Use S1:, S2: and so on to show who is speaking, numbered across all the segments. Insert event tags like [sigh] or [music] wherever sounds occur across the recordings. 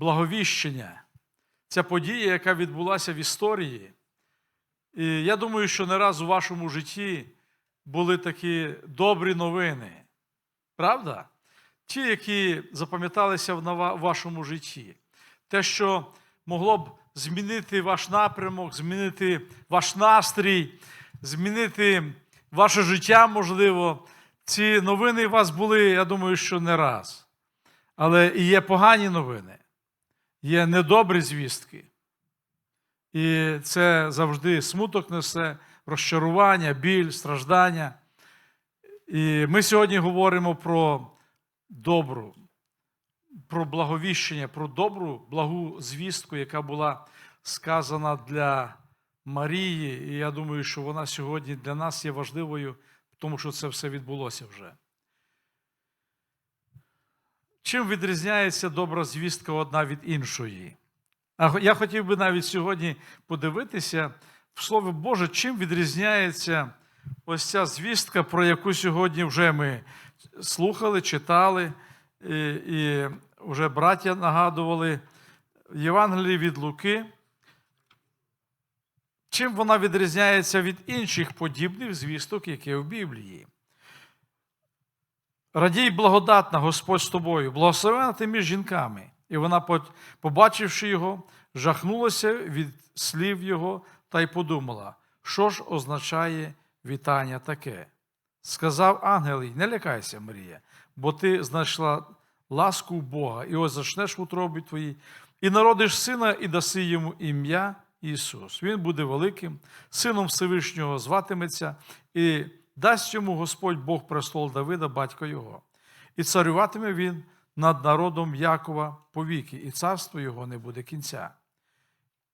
S1: благовіщення. Ця подія, яка відбулася в історії. І я думаю, що не раз у вашому житті були такі добрі новини. Правда? Ті, які запам'яталися в вашому житті. Те, що могло б змінити ваш напрямок, змінити ваш настрій, змінити ваше життя, можливо. Ці новини у вас були, я думаю, що не раз. Але і є погані новини, є недобрі звістки. І це завжди смуток несе, розчарування, біль, страждання. І ми сьогодні говоримо про добру, про благовіщення, про добру, благу звістку, яка була сказана для Марії. І я думаю, що вона сьогодні для нас є важливою, тому що це все відбулося вже. Чим відрізняється добра звістка одна від іншої? А я хотів би навіть сьогодні подивитися в Слові Боже, чим відрізняється ось ця звістка, про яку сьогодні вже ми слухали, читали, і, і вже браття нагадували в Євангелії від Луки. Чим вона відрізняється від інших подібних звісток, які в Біблії? Радій благодатна Господь з тобою, благословена ти між жінками. І вона, побачивши його, жахнулася від слів його та й подумала, що ж означає вітання таке. Сказав ангел, їй, не лякайся, Марія, бо ти знайшла ласку Бога, і ось зачнеш в утробі твоїй, і народиш сина, і даси йому ім'я Ісус. Він буде великим, сином Всевишнього зватиметься, і дасть йому Господь Бог престол Давида, батько його. І царюватиме він над народом Якова повіки, і царство його не буде кінця.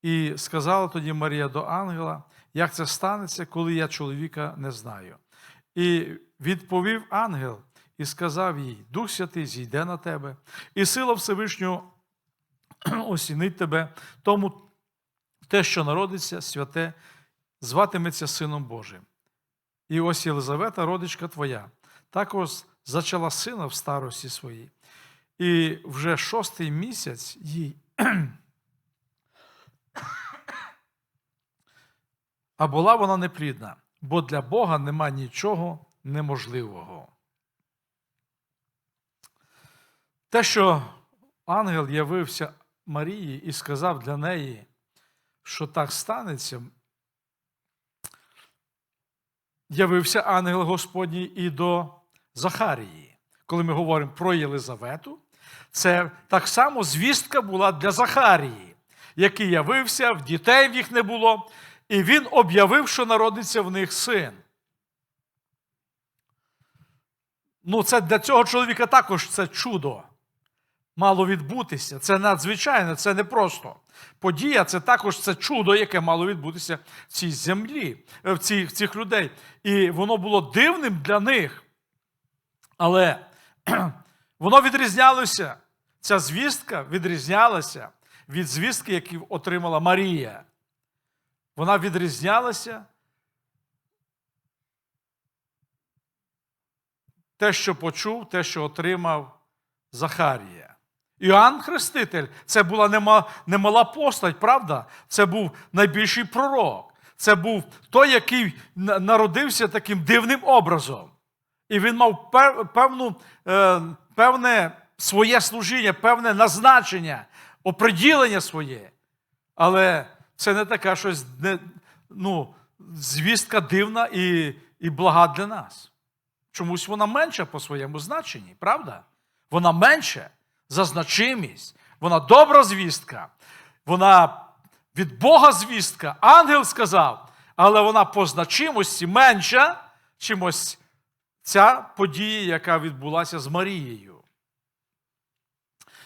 S1: І сказала тоді Марія до ангела, як це станеться, коли я чоловіка не знаю. І відповів ангел і сказав їй: Дух Святий зійде на тебе, і сила Всевишнього [clears throat] осінить тебе, тому те, що народиться, святе, зватиметься Сином Божим. І ось Єлизавета, родичка твоя, також зачала сина в старості своїй. І вже шостий місяць їй. [coughs] А була вона неплідна, бо для Бога нема нічого неможливого. Те, що ангел явився Марії і сказав для неї, що так станеться, явився ангел Господній і до Захарії. Коли ми говоримо про Єлизавету, це так само звістка була для Захарії, який явився, в дітей в їх не було, і він об'явив, що народиться в них син. Ну, це для цього чоловіка також це чудо мало відбутися. Це надзвичайно, це не просто. Подія це також це чудо, яке мало відбутися в цій землі, е, в цих, в цих людей. І воно було дивним для них. Але [clears throat] воно відрізнялося, ця звістка відрізнялася від звістки, яку отримала Марія. Вона відрізнялася. Те, що почув, те, що отримав Захарія. Іоанн Хреститель це була немала постать, правда? Це був найбільший пророк. Це був той, який народився таким дивним образом. І він мав певну, е, певне своє служіння, певне назначення, оприділення своє. Але це не така щось ну, звістка дивна і, і блага для нас. Чомусь вона менша по своєму значенні, правда? Вона менша за значимість, вона добра звістка, вона від Бога звістка, ангел сказав, але вона по значимості менша, чимось ця подія, яка відбулася з Марією.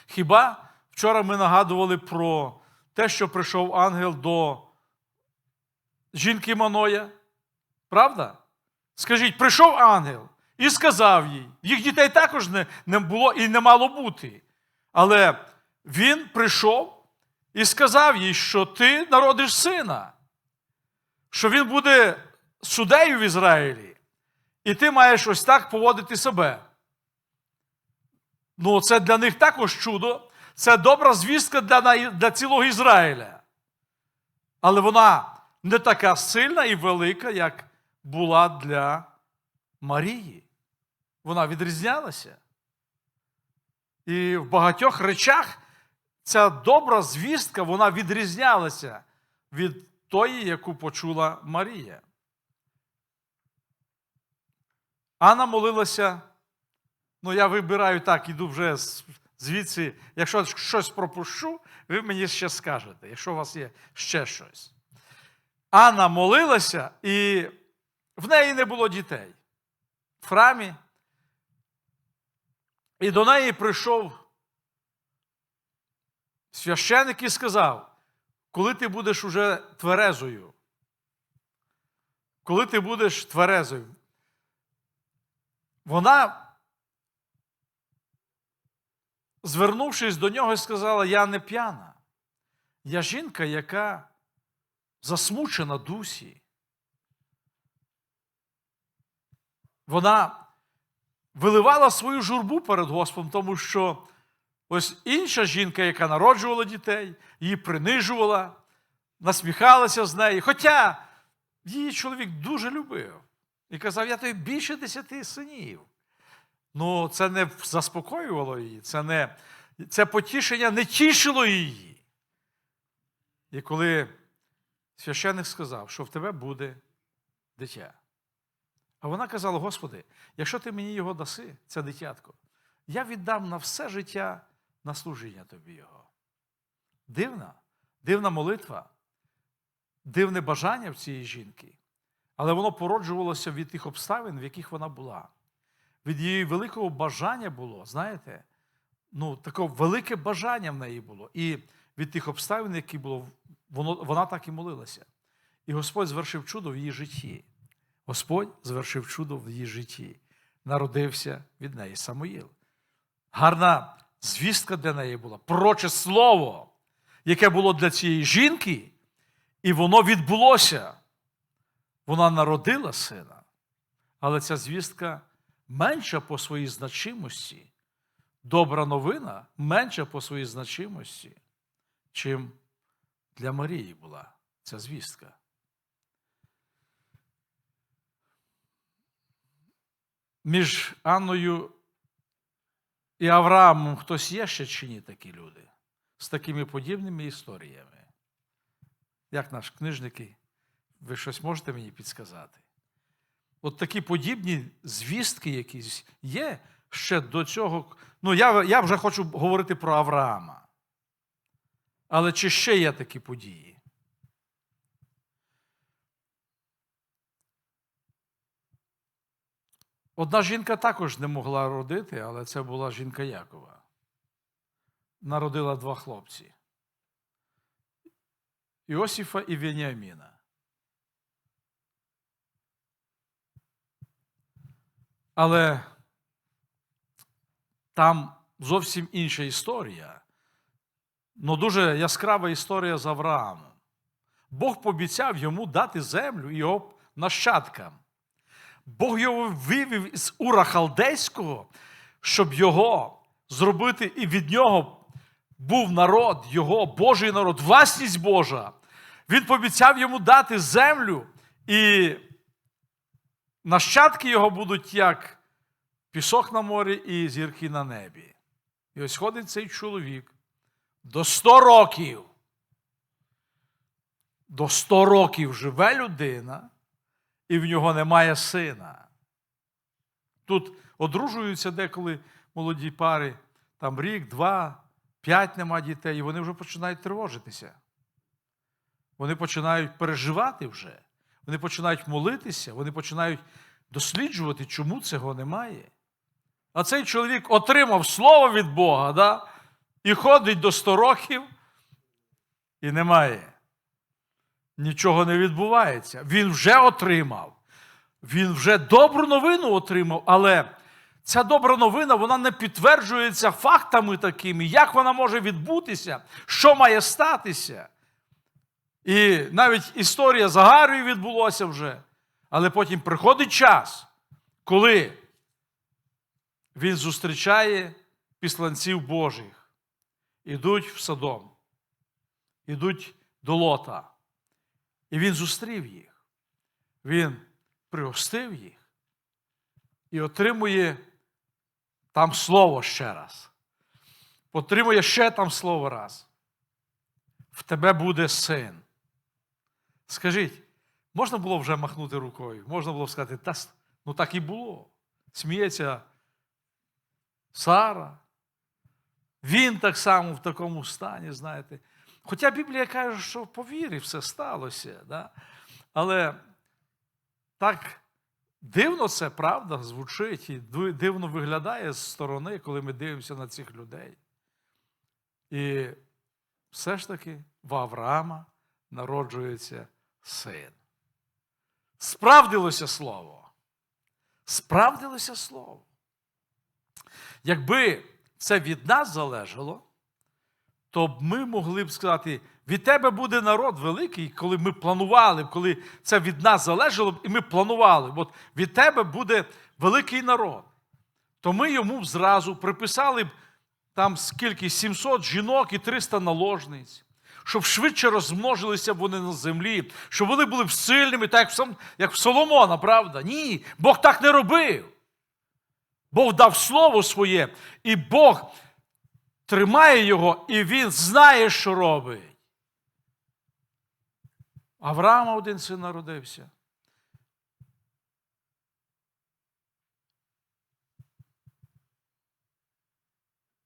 S1: Хіба вчора ми нагадували про те, що прийшов ангел до жінки Маноя? Правда? Скажіть, прийшов ангел і сказав їй, їх дітей також не, не було і не мало бути. Але він прийшов і сказав їй, що ти народиш сина, що він буде судею в Ізраїлі, і ти маєш ось так поводити себе. Ну, це для них також чудо. Це добра звістка для, для цілого Ізраїля. Але вона не така сильна і велика, як була для Марії. Вона відрізнялася. І в багатьох речах ця добра звістка вона відрізнялася від тої, яку почула Марія. Анна молилася. Ну, я вибираю так, іду вже звідси. Якщо щось пропущу, ви мені ще скажете, якщо у вас є ще щось. Анна молилася, і в неї не було дітей. В храмі. І до неї прийшов священик і сказав: коли ти будеш уже тверезою, коли ти будеш тверезою, вона, звернувшись до нього, сказала: Я не п'яна. Я жінка, яка засмучена дусі. Вона виливала свою журбу перед Господом, тому що ось інша жінка, яка народжувала дітей, її принижувала, насміхалася з неї. Хоча її чоловік дуже любив і казав: Я тобі більше десяти синів. Ну, це не заспокоювало її, це, не, це потішення не тішило її. І коли священник сказав, що в тебе буде дитя. А вона казала: Господи, якщо ти мені його даси, це дитятко, я віддам на все життя на служіння тобі його. Дивна, дивна молитва, дивне бажання в цієї жінки, але воно породжувалося від тих обставин, в яких вона була. Від її великого бажання було, знаєте, ну, таке велике бажання в неї було. І від тих обставин, які було, воно, вона так і молилася. І Господь звершив чудо в її житті. Господь звершив чудо в її житті. Народився від неї Самуїл. Гарна звістка для неї була, пророче слово, яке було для цієї жінки, і воно відбулося. Вона народила сина, але ця звістка менша по своїй значимості, добра новина менша по своїй значимості, чим для Марії була ця звістка. Між Анною і Авраамом хтось є ще чи ні такі люди з такими подібними історіями? Як наш книжники, ви щось можете мені підсказати? От такі подібні звістки якісь є ще до цього. Ну, я, я вже хочу говорити про Авраама. Але чи ще є такі події? Одна жінка також не могла родити, але це була жінка Якова. Народила два хлопці. Іосифа і Веніаміна. Але там зовсім інша історія. Ну, дуже яскрава історія з Авраамом. Бог пообіцяв йому дати землю його нащадкам. Бог його вивів з Ура Халдейського, щоб його зробити, і від нього був народ, його Божий народ, власність Божа. Він пообіцяв йому дати землю, і нащадки його будуть як пісок на морі і зірки на небі. І ось ходить цей чоловік до 100 років. До 100 років живе людина, і в нього немає сина. Тут одружуються деколи молоді пари, там рік, два, п'ять нема дітей, і вони вже починають тривожитися. Вони починають переживати вже, вони починають молитися, вони починають досліджувати, чому цього немає. А цей чоловік отримав слово від Бога, да? і ходить до 100 років, і немає. Нічого не відбувається. Він вже отримав. Він вже добру новину отримав, але ця добра новина вона не підтверджується фактами такими, як вона може відбутися, що має статися. І навіть історія з Агарою відбулася вже. Але потім приходить час, коли він зустрічає післанців Божих. ідуть в Содом, ідуть до Лота. І він зустрів їх. Він пригостив їх і отримує там слово ще раз. Отримує ще там слово раз. В тебе буде син. Скажіть, можна було вже махнути рукою? Можна було сказати, та ну так і було. Сміється Сара. Він так само в такому стані, знаєте. Хоча Біблія каже, що по вірі все сталося. Да? Але так дивно це правда звучить і дивно виглядає з сторони, коли ми дивимося на цих людей. І все ж таки в Авраама народжується син. Справдилося слово. Справдилося слово. Якби це від нас залежало, то б ми могли б сказати: від тебе буде народ великий, коли ми планували, коли це від нас залежало, і ми планували, от від тебе буде великий народ. То ми йому зразу приписали б там скільки 700 жінок і 300 наложниць, щоб швидше розмножилися вони на землі, щоб вони були б сильними, так як в Соломона, правда? Ні, Бог так не робив. Бог дав слово своє, і Бог тримає його, і він знає, що робить. Авраама один син народився.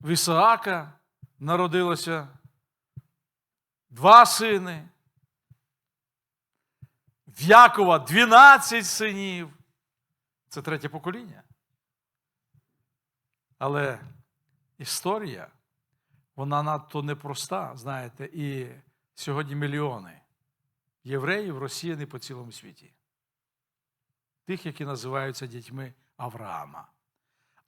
S1: В Ісаака народилося два сини. В Якова 12 синів. Це третє покоління. Але історія, вона надто непроста, знаєте, і сьогодні мільйони євреїв розсіяні по цілому світі. Тих, які називаються дітьми Авраама.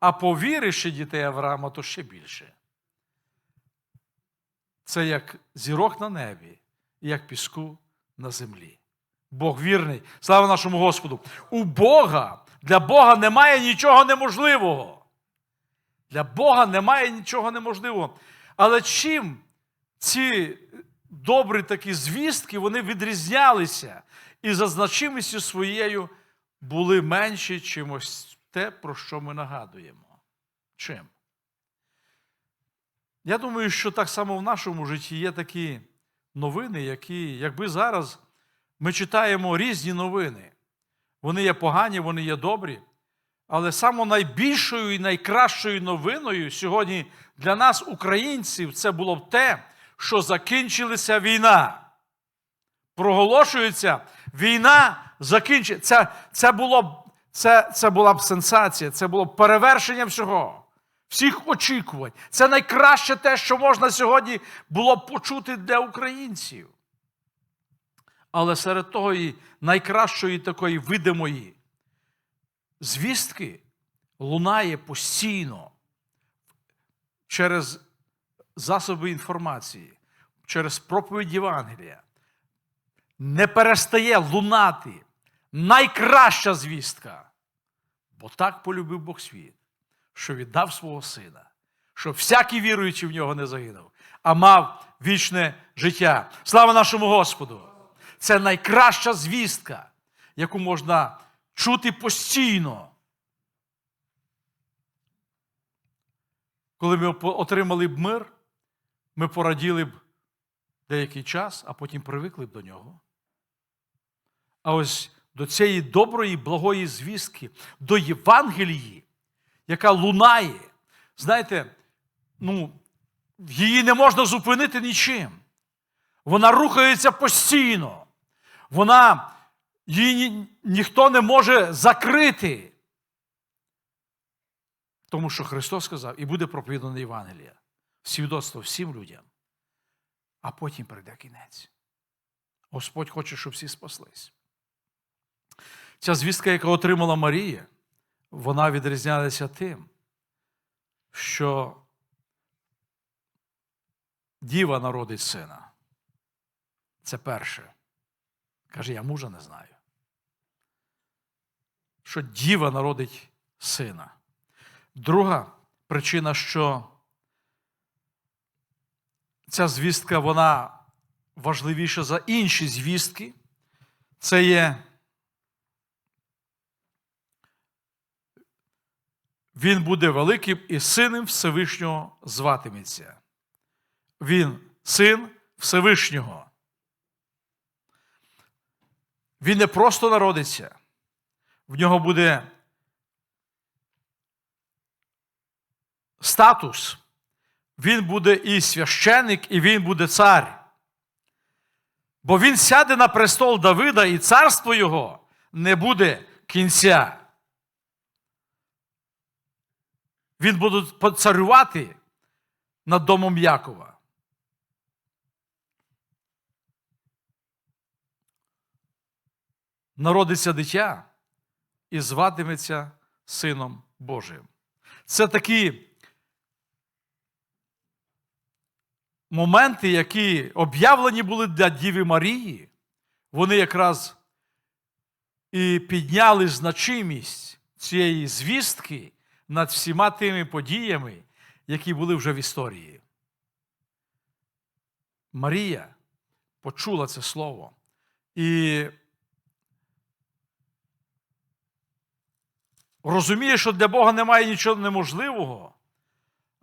S1: А повіривши дітей Авраама, то ще більше. Це як зірок на небі як піску на землі. Бог вірний. Слава нашому Господу! У Бога, для Бога немає нічого неможливого. Для Бога немає нічого неможливого. Але чим ці добрі такі звістки вони відрізнялися і за значимістю своєю були менші чимось те, про що ми нагадуємо. Чим? Я думаю, що так само в нашому житті є такі новини, які, якби зараз ми читаємо різні новини. Вони є погані, вони є добрі. Але саме найбільшою і найкращою новиною сьогодні для нас, українців, це було б те, що закінчилася війна. Проголошується, війна закінчиться. Це, це, це, це була б сенсація, це було б перевершення всього, всіх очікувань. Це найкраще те, що можна сьогодні було б почути для українців. Але серед того і найкращої такої видимої звістки лунає постійно через засоби інформації, через проповідь Євангелія. Не перестає лунати найкраща звістка. Бо так полюбив Бог світ, що віддав свого сина, щоб всякий віруючий в нього не загинув, а мав вічне життя. Слава нашому Господу! Це найкраща звістка, яку можна чути постійно. Коли ми отримали б мир, ми пораділи б деякий час, а потім привикли б до нього. А ось до цієї доброї, благої звістки, до Євангелії, яка лунає, знаєте, ну, її не можна зупинити нічим. Вона рухається постійно. Вона її ні- ніхто не може закрити. Тому що Христос сказав, і буде проповідана Євангелія, свідоцтво всім людям, а потім прийде кінець. Господь хоче, щоб всі спаслись. Ця звістка, яку отримала Марія, вона відрізнялася тим, що діва народить сина. Це перше. Каже, я мужа не знаю. Що діва народить сина. Друга причина, що ця звістка вона важливіша за інші звістки. Це є він буде великим і сином Всевишнього зватиметься. Він син Всевишнього. Він не просто народиться, в нього буде статус. Він буде і священик, і він буде цар. Бо він сяде на престол Давида, і царство його не буде кінця. Він буде царювати над домом Якова. Народиться дитя і зватиметься Сином Божим. Це такі моменти, які об'явлені були для Діви Марії, вони якраз і підняли значимість цієї звістки над всіма тими подіями, які були вже в історії. Марія почула це слово. І розуміє, що для Бога немає нічого неможливого,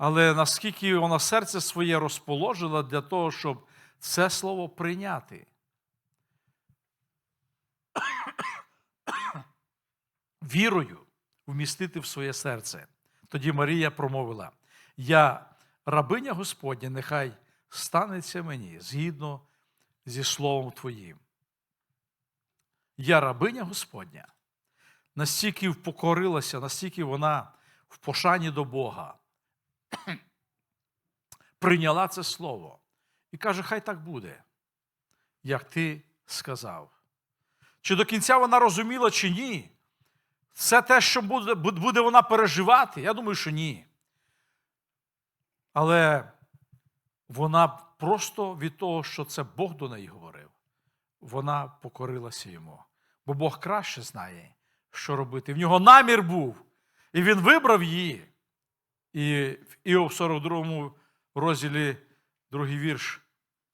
S1: але наскільки вона серце своє розположила для того, щоб це слово прийняти. Вірою вмістити в своє серце. Тоді Марія промовила: Я рабиня Господня, нехай станеться мені згідно зі словом Твоїм. Я рабиня Господня. Настільки впокорилася, настільки вона в пошані до Бога [coughs] прийняла це слово і каже, хай так буде, як ти сказав. Чи до кінця вона розуміла, чи ні? Це те, що буде, буде вона переживати? Я думаю, що ні. Але вона просто від того, що це Бог до неї говорив, вона покорилася йому. Бо Бог краще знає, що робити. В нього намір був, і він вибрав її. І в Іов 42 розділі, другий вірш,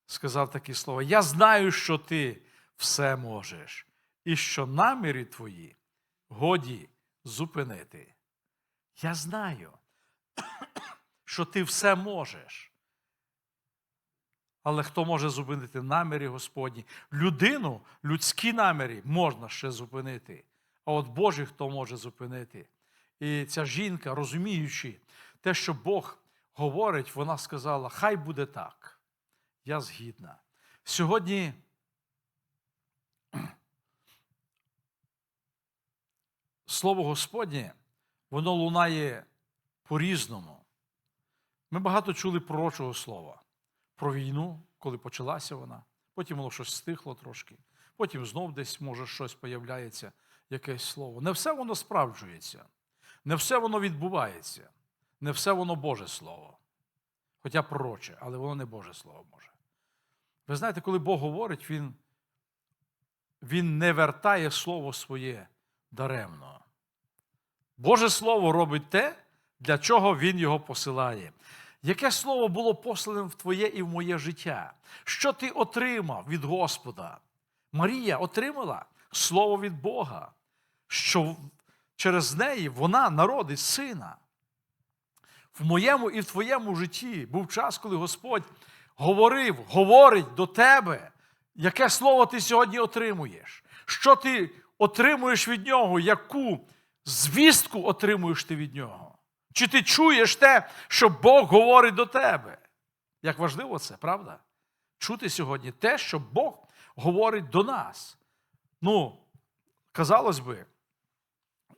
S1: сказав такі слова: Я знаю, що ти все можеш, і що наміри твої годі зупинити. Я знаю, [coughs] що ти все можеш. Але хто може зупинити наміри Господні? Людину, людські наміри можна ще зупинити. А от Божий хто може зупинити? І ця жінка, розуміючи те, що Бог говорить, вона сказала: Хай буде так. Я згідна. Сьогодні Слово Господнє, воно лунає по-різному. Ми багато чули пророчого слова про війну, коли почалася вона. Потім воно щось стихло трошки, потім знов десь, може, щось появляється, якесь слово. Не все воно справджується, не все воно відбувається, не все воно Боже Слово. Хоча пророче, але воно не Боже Слово може. Ви знаєте, коли Бог говорить, Він, він не вертає слово своє даремно. Боже Слово робить те, для чого Він його посилає. Яке слово було послане в твоє і в моє життя? Що ти отримав від Господа? Марія отримала слово від Бога, що через неї вона народить сина. В моєму і в твоєму житті був час, коли Господь говорив, говорить до тебе, яке слово ти сьогодні отримуєш, що ти отримуєш від нього, яку звістку отримуєш ти від нього. Чи ти чуєш те, що Бог говорить до тебе? Як важливо це, правда? Чути сьогодні те, що Бог говорить до нас. Ну, казалось би,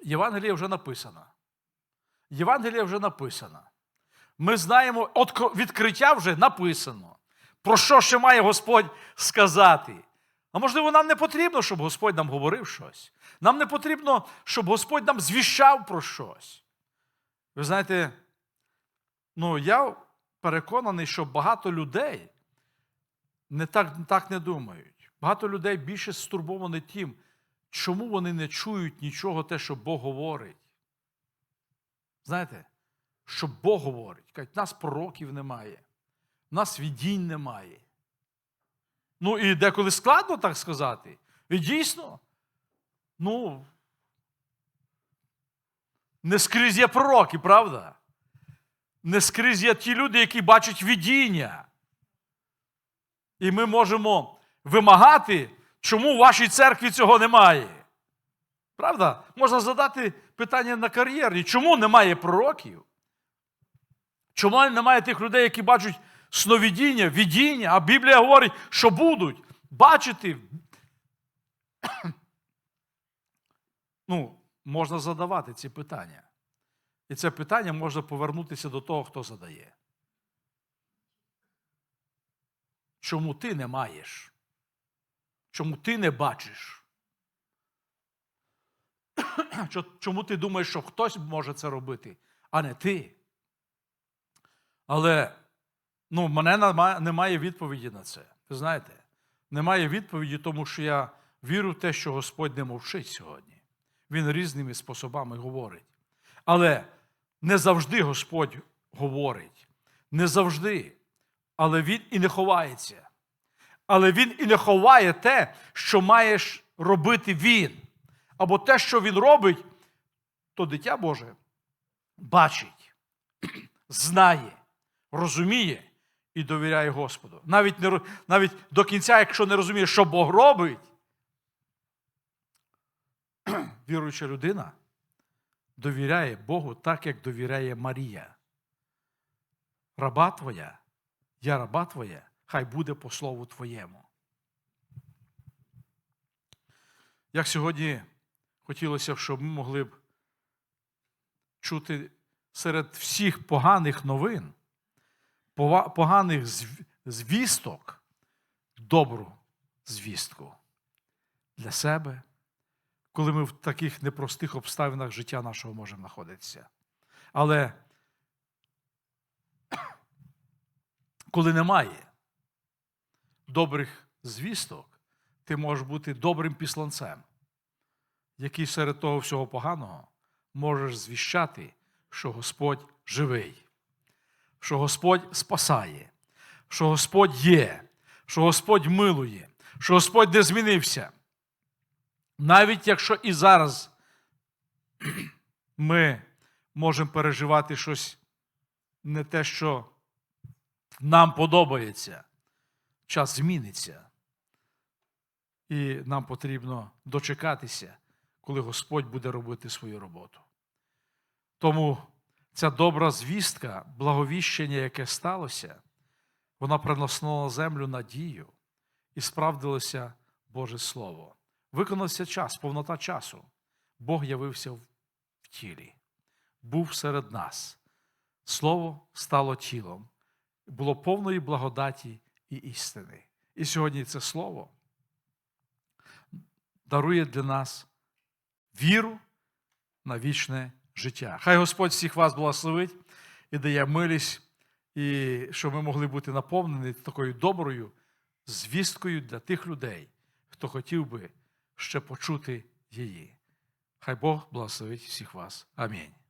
S1: Євангелія вже написана. Євангелія вже написана. Ми знаємо, відкриття вже написано. Про що ще має Господь сказати? А можливо, нам не потрібно, щоб Господь нам говорив щось. Нам не потрібно, щоб Господь нам звіщав про щось. Ви знаєте, ну я переконаний, що багато людей не так, так не думають. Багато людей більше стурбовані тим, чому вони не чують нічого те, що Бог говорить. Знаєте, що Бог говорить. Кажуть, нас пророків немає. Нас відінь немає. Ну і деколи складно так сказати. І дійсно, ну, не скрізь є пророки, правда? Не скрізь є ті люди, які бачать видіння. І ми можемо вимагати, чому в вашій церкві цього немає. Правда? Можна задати питання на кар'єрі. Чому немає пророків? Чому немає тих людей, які бачать сновидіння, видіння, а Біблія говорить, що будуть бачити. [coughs] Ну, можна задавати ці питання. І це питання можна повернутися до того, хто задає. Чому ти не маєш? Чому ти не бачиш? [coughs] Чому ти думаєш, що хтось може це робити, а не ти? Але ну, мене немає відповіді на це. Ви знаєте, немає відповіді, тому що я вірю в те, що Господь не мовчить сьогодні. Він різними способами говорить. Але не завжди Господь говорить. Не завжди. Але Він і не ховається. Але Він і не ховає те, що маєш робити Він. Або те, що Він робить, то дитя Боже бачить, [clears throat] знає, розуміє і довіряє Господу. Навіть, не, навіть до кінця, якщо не розуміє, що Бог робить, [clears throat] віруюча людина довіряє Богу так, як довіряє Марія. Раба твоя, я раба твоя, хай буде по слову твоєму. Як сьогодні хотілося б, щоб ми могли б чути серед всіх поганих новин, поганих звісток, добру звістку для себе, коли ми в таких непростих обставинах життя нашого можемо знаходитися. Але [clears throat] коли немає добрих звісток, ти можеш бути добрим післанцем, який серед того всього поганого можеш звіщати, що Господь живий, що Господь спасає, що Господь є, що Господь милує, що Господь не змінився. Навіть якщо і зараз ми можемо переживати щось не те, що нам подобається, час зміниться. І нам потрібно дочекатися, коли Господь буде робити свою роботу. Тому ця добра звістка, благовіщення, яке сталося, вона приносила на землю надію і справдилося Боже Слово. Виконався час, повнота часу. Бог явився в тілі, був серед нас. Слово стало тілом, було повної благодаті і істини. І сьогодні це слово дарує для нас віру на вічне життя. Хай Господь всіх вас благословить і дає милість, і щоб ми могли бути наповнені такою доброю звісткою для тих людей, хто хотів би ще почути її. Хай Бог благословить всіх вас. Амінь.